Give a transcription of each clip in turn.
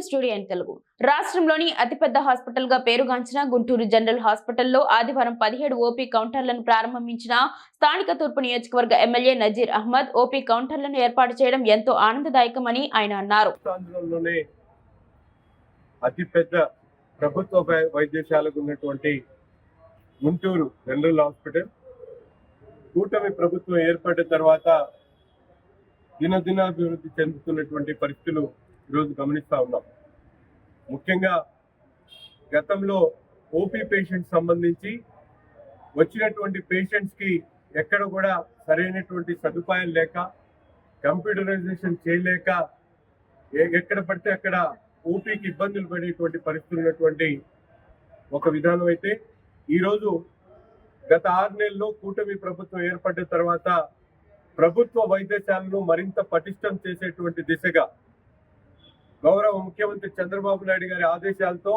News studio Telugu. రాష్ట్రంలోని అతిపెద్ద హాస్పిటల్గా పేరుగాంచిన గుంటూరు జనరల్ హాస్పిటల్లో ఆదివారం పదిహేడు ఓపీ కౌంటర్లను ప్రారంభించిన స్థానిక తూర్పు నియోజకవర్గ ఎమ్మెల్యే నజీర్ అహ్మద్ ఓపీ కౌంటర్లను ఏర్పాటు చేయడం ఎంతో ఆనందదాయకమని ఆయన అన్నారు. అతిపెద్ద ప్రభుత్వ వైద్యశాలకు ఉన్నటువంటి గుంటూరు జనరల్ హాస్పిటల్ కూటమి ప్రభుత్వం ఏర్పడిన తర్వాత దినదినాభివృద్ధి చెందుతున్నటువంటి పరిస్థితులు ఈరోజు గమనిస్తూ ఉన్నాం. ముఖ్యంగా గతంలో ఓపీ పేషెంట్స్ సంబంధించి వచ్చినటువంటి పేషెంట్స్కి ఎక్కడ కూడా సరైనటువంటి సదుపాయం లేక కంప్యూటరైజేషన్ చేయలేక ఎక్కడ పడితే అక్కడ ఓపీకి ఇబ్బందులు పడేటువంటి పరిస్థితులు ఉన్నటువంటి ఒక విధానం అయితే ఈరోజు గత ఆరు నెలల్లో కూటమి ప్రభుత్వం ఏర్పడిన తర్వాత ప్రభుత్వ వైద్యశాలను మరింత పటిష్టం చేసేటువంటి దిశగా గౌరవ ముఖ్యమంత్రి చంద్రబాబు నాయుడు గారి ఆదేశాలతో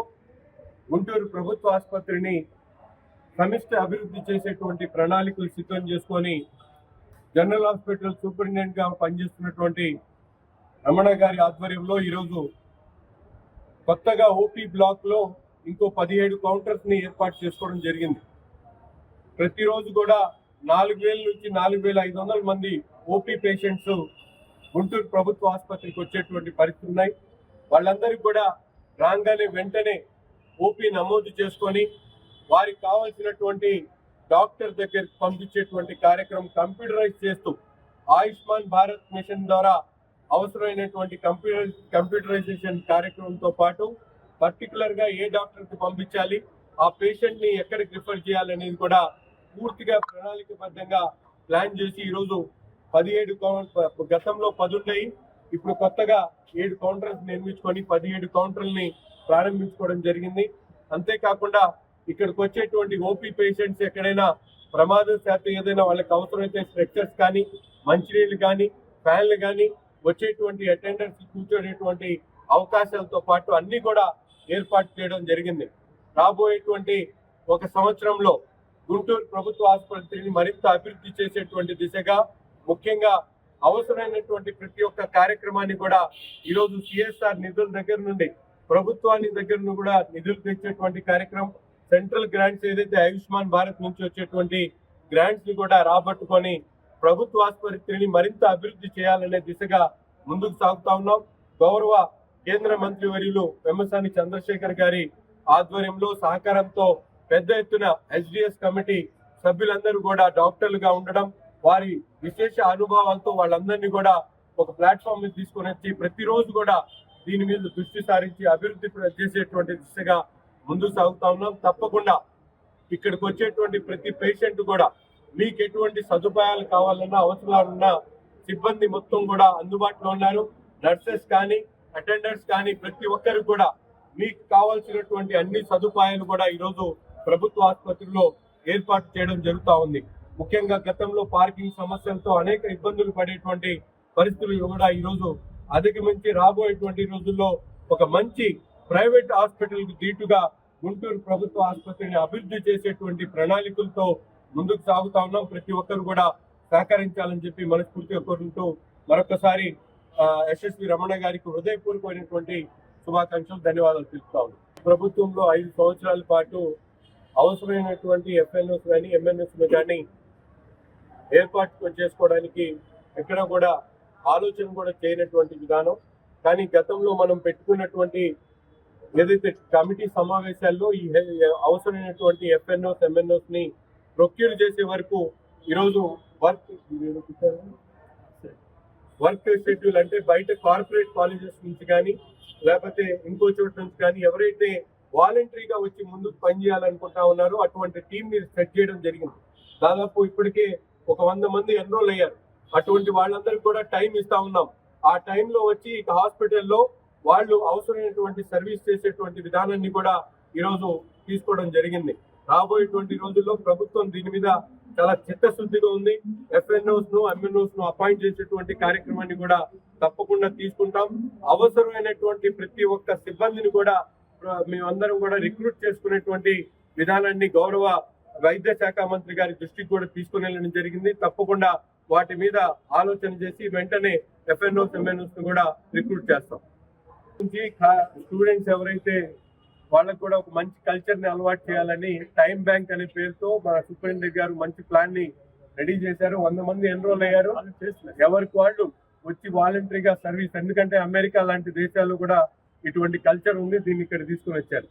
గుంటూరు ప్రభుత్వ ఆసుపత్రిని సమిష్టి అభివృద్ధి చేసేటువంటి ప్రణాళికలు సిద్ధం చేసుకొని జనరల్ హాస్పిటల్ సూపరింటెండెంట్గా పనిచేస్తున్నటువంటి రమణ గారి ఆధ్వర్యంలో ఈరోజు కొత్తగా ఓపీ బ్లాక్లో ఇంకో పదిహేడు కౌంటర్స్ని ఏర్పాటు చేసుకోవడం జరిగింది. ప్రతిరోజు కూడా నాలుగు వేల నుంచి నాలుగు వేల ఐదు వందల మంది ఓపీ పేషెంట్స్ గుంటూరు ప్రభుత్వ ఆసుపత్రికి వచ్చేటువంటి పరిస్థితులు ఉన్నాయి వాళ్ళందరికీ కూడా రాగానే వెంటనే ఓపీ నమోదు చేసుకొని వారికి కావాల్సినటువంటి డాక్టర్ దగ్గరికి పంపించేటువంటి కార్యక్రమం కంప్యూటరైజ్ చేస్తూ ఆయుష్మాన్ భారత్ మిషన్ ద్వారా అవసరమైనటువంటి కంప్యూటర్ కంప్యూటరైజేషన్ కార్యక్రమంతో పాటు పర్టికులర్గా ఏ డాక్టర్కి పంపించాలి ఆ పేషెంట్ని ఎక్కడికి రిఫర్ చేయాలనేది కూడా పూర్తిగా ప్రణాళికబద్ధంగా ప్లాన్ చేసి ఈరోజు పదిహేడు గతంలో పది ఉన్నాయి ఇప్పుడు కొత్తగా ఏడు కౌంటర్స్ నిర్మించుకొని పదిహేడు కౌంటర్లని ప్రారంభించుకోవడం జరిగింది. అంతేకాకుండా ఇక్కడికి వచ్చేటువంటి ఓపీ పేషెంట్స్ ఎక్కడైనా ప్రమాదం శాతం ఏదైనా వాళ్ళకి అవసరమైతే స్ట్రక్చర్స్ కానీ మంచినీళ్ళు కానీ ఫ్యాన్లు కానీ వచ్చేటువంటి అటెండెన్స్ కూర్చోనేటువంటి అవకాశాలతో పాటు అన్ని కూడా ఏర్పాటు చేయడం జరిగింది. రాబోయేటువంటి ఒక సంవత్సరంలో గుంటూరు ప్రభుత్వ ఆసుపత్రిని మరింత అభివృద్ధి చేసేటువంటి దిశగా ముఖ్యంగా అవసరమైనటువంటి ప్రతి ఒక్క కార్యక్రమాన్ని కూడా ఈరోజు సిఎస్ఆర్ నిధుల దగ్గర నుండి ప్రభుత్వాన్ని దగ్గర నుండి కూడా నిధులు తెచ్చేటువంటి కార్యక్రమం సెంట్రల్ గ్రాంట్స్ ఏదైతే ఆయుష్మాన్ భారత్ నుంచి వచ్చేటువంటి గ్రాంట్స్ని కూడా రాబట్టుకొని ప్రభుత్వ ఆసుపత్రిని మరింత అభివృద్ధి చేయాలనే దిశగా ముందుకు సాగుతా ఉన్నాం. గౌరవ కేంద్ర మంత్రి వర్యులు వెమ్మసాని చంద్రశేఖర్ గారి ఆధ్వర్యంలో సహకారంతో పెద్ద ఎత్తున ఎస్డిఎస్ కమిటీ సభ్యులందరూ కూడా డాక్టర్లుగా ఉండడం వారి విశేష అనుభవాలతో వాళ్ళందరినీ కూడా ఒక ప్లాట్ఫామ్ మీద తీసుకొని వచ్చి ప్రతిరోజు కూడా దీని మీద దృష్టి సారించి అభివృద్ధి చేసేటువంటి దిశగా ముందుకు సాగుతా ఉన్నాం. తప్పకుండా ఇక్కడికి వచ్చేటువంటి ప్రతి పేషెంట్ కూడా మీకు ఎటువంటి సదుపాయాలు కావాలన్నా అవసరాలున్నా సిబ్బంది మొత్తం కూడా అందుబాటులో ఉన్నారు. నర్సెస్ కానీ అటెండర్స్ కానీ ప్రతి ఒక్కరు కూడా మీకు కావాల్సినటువంటి అన్ని సదుపాయాలు కూడా ఈరోజు ప్రభుత్వ ఆసుపత్రిలో ఏర్పాటు చేయడం జరుగుతూ ఉంది. ముఖ్యంగా గతంలో పార్కింగ్ సమస్యలతో అనేక ఇబ్బందులు పడేటువంటి పరిస్థితులు కూడా ఈరోజు అధిగమించి రాబోయేటువంటి రోజుల్లో ఒక మంచి ప్రైవేట్ హాస్పిటల్కు దీటుగా గుంటూరు ప్రభుత్వ ఆసుపత్రిని అభివృద్ధి చేసేటువంటి ప్రణాళికలతో ముందుకు సాగుతా ఉన్నాం. ప్రతి ఒక్కరు కూడా సహకరించాలని చెప్పి మనస్ఫూర్తిగా కోరుకుంటూ మరొకసారి యశస్వి రమణ గారికి హృదయపూర్వకమైనటువంటి శుభాకాంక్షలు ధన్యవాదాలు తెలుపుతా ఉన్నాం. ప్రభుత్వంలో ఐదు సంవత్సరాల పాటు అవసరమైనటువంటి ఎఫ్ఎన్ఎస్ కానీ ఎంఎన్ఎస్ కానీ ఏర్పాటు చేసుకోవడానికి ఎక్కడ కూడా ఆలోచన కూడా చేయనటువంటి విధానం. కానీ గతంలో మనం పెట్టుకున్నటువంటి ఏదైతే కమిటీ సమావేశాల్లో ఈ అవసరమైనటువంటి ఎఫ్ఎన్ఓస్ ఎంఎన్ఓస్ని ప్రొక్యూర్ చేసే వరకు ఈరోజు వర్క్ వర్క్ షెడ్యూల్ అంటే బయట కార్పొరేట్ కాలేజెస్ నుంచి కానీ లేకపోతే ఇంకో చోట నుంచి కానీ ఎవరైతే వాలంటరీగా వచ్చి ముందుకు పనిచేయాలనుకుంటా ఉన్నారో అటువంటి టీం మీరు సెట్ చేయడం జరిగింది. దాదాపు ఇప్పటికే ఒక వంద మంది ఎన్రోల్ అయ్యారు. అటువంటి వాళ్ళందరికీ కూడా టైం ఇస్తా ఉన్నాం. ఆ టైంలో వచ్చి ఇక హాస్పిటల్లో వాళ్ళు అవసరమైనటువంటి సర్వీస్ చేసేటువంటి విధానాన్ని కూడా ఈరోజు తీసుకోవడం జరిగింది. రాబోయేటువంటి రోజుల్లో ప్రభుత్వం దీని మీద చాలా చిత్తశుద్ధిగా ఉంది. ఎఫ్ఎన్ఓస్ను ఎంఎన్ఓస్ను అపాయింట్ చేసేటువంటి కార్యక్రమాన్ని కూడా తప్పకుండా తీసుకుంటాం. అవసరమైనటువంటి ప్రతి ఒక్క సిబ్బందిని కూడా మేమందరం కూడా రిక్రూట్ చేసుకునేటువంటి విధానాన్ని గౌరవ వైద్య శాఖ మంత్రి గారి దృష్టికి కూడా తీసుకుని వెళ్ళడం జరిగింది. తప్పకుండా వాటి మీద ఆలోచన చేసి వెంటనే ఎఫ్ఎన్ఓస్ ఎంఎన్ఓస్ కూడా రిక్రూట్ చేస్తాం. స్టూడెంట్స్ ఎవరైతే వాళ్ళకు కూడా ఒక మంచి కల్చర్ని అలవాటు చేయాలని టైం బ్యాంక్ అనే పేరుతో మన సూపరింటెండెంట్ గారు మంచి ప్లాన్ని రెడీ చేశారు. వంద మంది ఎన్రోల్ అయ్యారు. ఎవరికి వాళ్ళు వచ్చి వాలంటరీగా సర్వీస్ ఎందుకంటే అమెరికా లాంటి దేశాల్లో కూడా ఇటువంటి కల్చర్ ఉంది. దీన్ని ఇక్కడ తీసుకుని వచ్చారు.